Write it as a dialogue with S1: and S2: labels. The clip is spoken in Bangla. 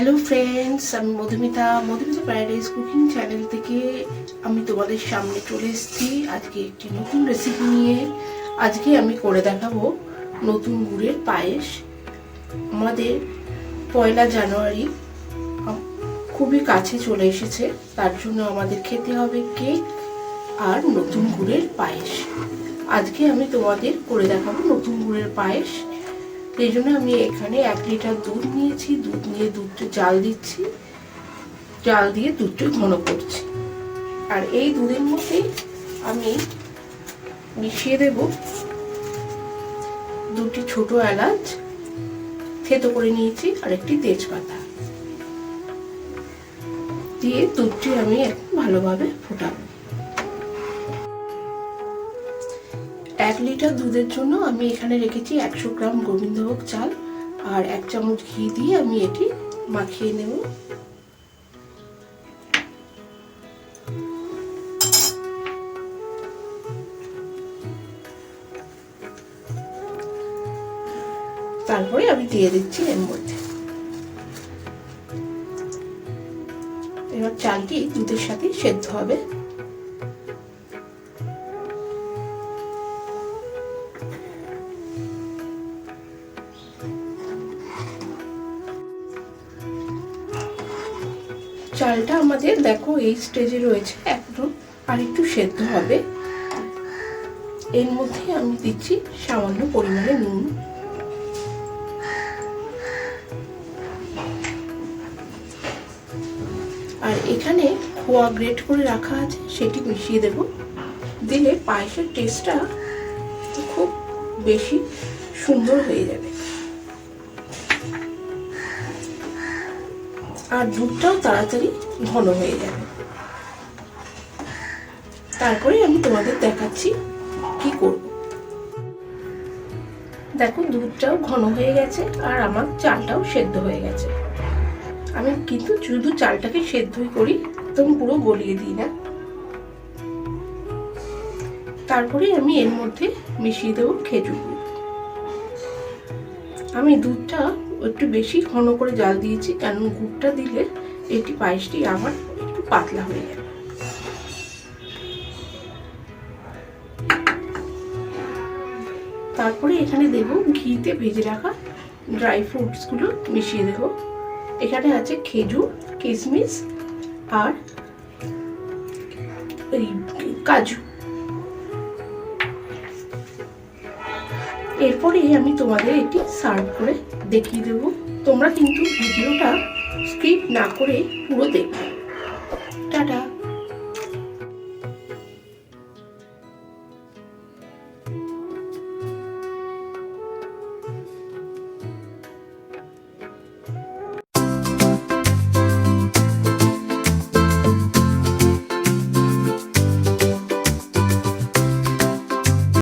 S1: ফ্রেন্ডস আমি Madhumita Madhumita paradise cooking channel থেকে আমি তোমাদের সামনে চলে এসেছি। আজকে একটি নতুন রেসিপি নিয়ে। আজকে আমি করে দেখাবো নতুন গুড়ের পায়েস। আমাদের পয়লা জানুয়ারি খুবই কাছে চলে এসেছে। তার জন্য আমাদের খেতে হবে কেক আর নতুন গুড়ের পায়েস। আজকে আমি তোমাদের করে দেখাবো নতুন গুড়ের পায়েস। সেই জন্য আমি এখানে এক লিটার দুধ নিয়েছি, দুধ নিয়ে দুধটা জাল দিচ্ছি। জাল দিয়ে দুধটা ঘন করছি। আর এই দুধের মধ্যে আমি মিশিয়ে দেব দুটি ছোট এলাচ, থেতো করে নিয়েছি, আর একটি তেজপাতা। দিয়ে দুধটি আমি এখন ভালোভাবে ফোটাবো। এক লিটার দুধের জন্য আমি এখানে রেখেছি একশো গ্রাম গোবিন্দভোগ চাল আর এক চামচ ঘি দিয়ে আমি এটি মাখিয়ে নেব। তারপরে আমি দিয়ে দিচ্ছি এর মধ্যে। এবার চালটি দুধের সাথে সেদ্ধ হবে। চালটা আমাদের দেখো এই স্টেজে রয়েছে একদম আর একটু সেদ্ধ হবে। এর মধ্যে আমি দিচ্ছি সামান্য পরিমাণে নুন। আর এখানে খোয়া গ্রেট করে রাখা আছে, সেটি মিশিয়ে দেব। দিলে পায়েসের টেস্টটা খুব বেশি সুন্দর হয়ে যাবে। আর দুধটাও তাড়াতাড়ি ঘন হয়ে যাবে। তারপরে আমি তোমাদের দেখাচ্ছি কি করব। দেখো, দুধটাও ঘন হয়ে গেছে আর আমার চালটাও সেদ্ধ হয়ে গেছে। আমি কিন্তু শুধু চালটাকে সেদ্ধই করি, একদম পুরো গলিয়ে দিই না। তারপরে আমি এর মধ্যে মিশিয়ে দেবো খেজুর আমি দুধটা একটু বেশি ঘন করে জাল দিয়েছি কারণ গুড়টা দিলে এটি পায়েসটি আমার একটু পাতলা হয়ে যাবে। তারপরে এখানে দেব ঘিতে ভেজে রাখা ড্রাই ফ্রুটসগুলো মিশিয়ে দেব। এখানে আছে খেজুর কিশমিশ আর এই কাজু। এরপরে আমি তোমাদের এটি সার্ভ করে দেখিয়ে দেবো। তোমরা কিন্তু ভিডিওটা স্কিপ না করে পুরো দেখবে। টাটা।